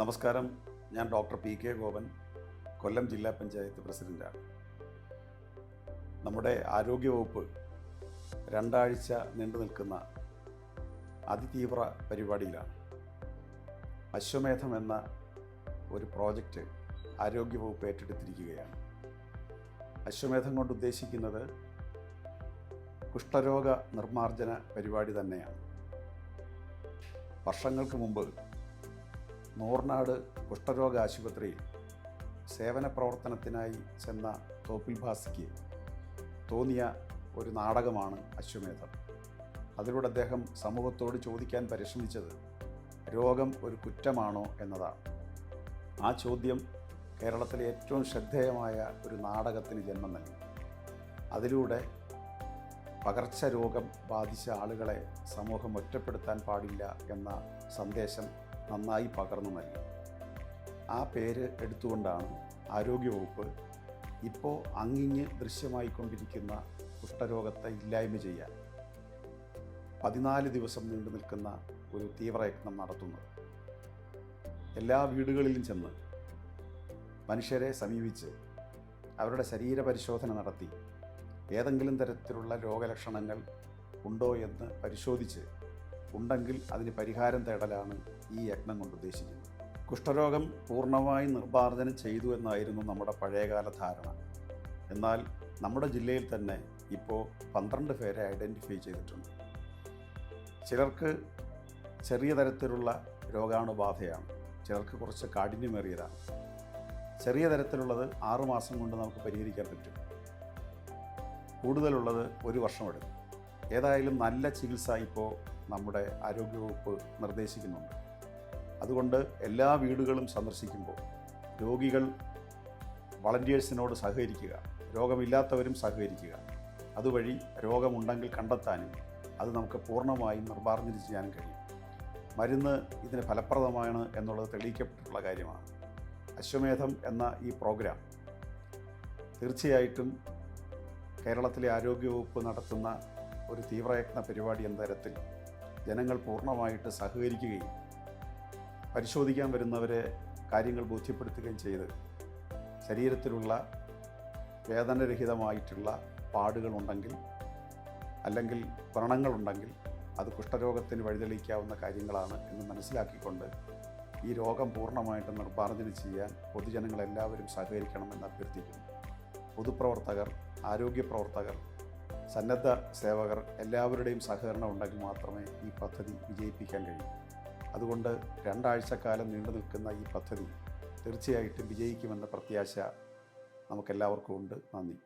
നമസ്കാരം. ഞാൻ doctor P K Gopan Kollam ജില്ലാ പഞ്ചായത്ത് പ്രസിഡന്റാണ് നമ്മുടെ ആരോഗ്യവകുപ്പ് രണ്ടാഴ്ച നീണ്ടു നിൽക്കുന്ന അതിതീവ്ര പരിപാടിയിലാണ്. അശ്വമേധം എന്ന ഒരു പ്രോജക്റ്റ് ആരോഗ്യവകുപ്പ് ഏറ്റെടുത്തിരിക്കുകയാണ്. അശ്വമേധം കൊണ്ട് ഉദ്ദേശിക്കുന്നത് കുഷ്ഠരോഗ നിർമ്മാർജന പരിപാടി തന്നെയാണ്. വർഷങ്ങൾക്ക് മുമ്പ് നൂർനാട് കുഷ്ഠരോഗ ആശുപത്രിയിൽ സേവന പ്രവർത്തനത്തിനായി ചെന്ന തോപ്പിൽ ഭാസിക്ക് തോന്നിയ ഒരു നാടകമാണ് അശ്വമേധം. അതിലൂടെ അദ്ദേഹം സമൂഹത്തോട് ചോദിക്കാൻ പരിശ്രമിച്ചത് രോഗം ഒരു കുറ്റമാണോ എന്നതാണ്. ആ ചോദ്യം കേരളത്തിലെ ഏറ്റവും ശ്രദ്ധേയമായ ഒരു നാടകത്തിന് ജന്മം നൽകി. അതിലൂടെ പകർച്ചരോഗം ബാധിച്ച ആളുകളെ സമൂഹം ഒറ്റപ്പെടുത്താൻ പാടില്ല എന്ന സന്ദേശം നന്നായി പകർന്നു നൽകി ആ പേര് എടുത്തുകൊണ്ടാണ് ആരോഗ്യവകുപ്പ് ഇപ്പോൾ അങ്ങിങ്ങ് ദൃശ്യമായിക്കൊണ്ടിരിക്കുന്ന കുഷ്ഠരോഗത്തെ ഇല്ലായ്മ ചെയ്യാൻ പതിനാല് ദിവസം നീണ്ടു നിൽക്കുന്ന ഒരു തീവ്രയത്നം നടത്തുന്നത്. എല്ലാ വീടുകളിലും ചെന്ന് മനുഷ്യരെ സമീപിച്ച് അവരുടെ ശരീരപരിശോധന നടത്തി ഏതെങ്കിലും തരത്തിലുള്ള രോഗലക്ഷണങ്ങൾ ഉണ്ടോ എന്ന് പരിശോധിച്ച് ഉണ്ടെങ്കിൽ അതിന് പരിഹാരം തേടലാണ് ഈ യജ്ഞം കൊണ്ട് ഉദ്ദേശിക്കുന്നത്. കുഷ്ഠരോഗം പൂർണമായി നിർമ്മാർജനം ചെയ്തു എന്നായിരുന്നു നമ്മുടെ പഴയകാല ധാരണ. എന്നാൽ നമ്മുടെ ജില്ലയിൽ തന്നെ ഇപ്പോൾ പന്ത്രണ്ട് പേരെ ഐഡന്റിഫൈ ചെയ്തിട്ടുണ്ട്. ചിലർക്ക് ചെറിയ തരത്തിലുള്ള രോഗാണുബാധയാണ് ചിലർക്ക് കുറച്ച് കാഠിന്യമേറിയതാണ്. ചെറിയ തരത്തിലുള്ളത് ആറുമാസം കൊണ്ട് നമുക്ക് പരിഹരിക്കാൻ പറ്റും. കൂടുതലുള്ളത് ഒരു വർഷമെടുക്കും ഏതായാലും നല്ല ചികിത്സ ഇപ്പോൾ നമ്മുടെ ആരോഗ്യവകുപ്പ് നിർദ്ദേശിക്കുന്നുണ്ട്. അതുകൊണ്ട് എല്ലാ വീടുകളും സന്ദർശിക്കുമ്പോൾ രോഗികൾ വളണ്ടിയേഴ്സിനോട് സഹകരിക്കുക രോഗമില്ലാത്തവരും സഹകരിക്കുക. അതുവഴി രോഗമുണ്ടെങ്കിൽ കണ്ടെത്താനും അത് നമുക്ക് പൂർണമായും നിർമ്മാർജനം ചെയ്യാനും കഴിയും. മരുന്ന് ഇതിന് ഫലപ്രദമാണ് എന്നുള്ളത് തെളിയിക്കപ്പെട്ടിട്ടുള്ള കാര്യമാണ്. അശ്വമേധം എന്ന ഈ പ്രോഗ്രാം തീർച്ചയായിട്ടും കേരളത്തിലെ ആരോഗ്യവകുപ്പ് നടത്തുന്ന ഒരു തീവ്രയത്ന പരിപാടി എന്ന തരത്തിൽ ജനങ്ങൾ പൂർണമായിട്ട് സഹകരിക്കുകയും പരിശോധിക്കാൻ വരുന്നവരെ കാര്യങ്ങൾ ബോധ്യപ്പെടുത്തുകയും ചെയ്ത് ശരീരത്തിലുള്ള വേദനരഹിതമായിട്ടുള്ള പാടുകളുണ്ടെങ്കിൽ അല്ലെങ്കിൽ വ്രണങ്ങളുണ്ടെങ്കിൽ അത് കുഷ്ഠരോഗത്തിന് വഴിതെളിക്കാവുന്ന കാര്യങ്ങളാണ് എന്ന് മനസ്സിലാക്കിക്കൊണ്ട് ഈ രോഗം പൂർണമായിട്ട് നിർമ്മാർജനം ചെയ്യാൻ പൊതുജനങ്ങളെല്ലാവരും സഹകരിക്കണമെന്ന് അഭ്യർത്ഥിക്കുന്നു. പൊതുപ്രവർത്തകർ ആരോഗ്യ പ്രവർത്തകർ സന്നദ്ധ സേവകർ എല്ലാവരുടെയും സഹകരണം ഉണ്ടെങ്കിൽ മാത്രമേ ഈ പദ്ധതി വിജയിപ്പിക്കാൻ കഴിയൂ. അതുകൊണ്ട് രണ്ടാഴ്ചക്കാലം നീണ്ടു നിൽക്കുന്ന ഈ പദ്ധതി തീർച്ചയായിട്ടും വിജയിക്കുമെന്ന പ്രത്യാശ നമുക്കെല്ലാവർക്കും ഉണ്ട്. നന്ദി.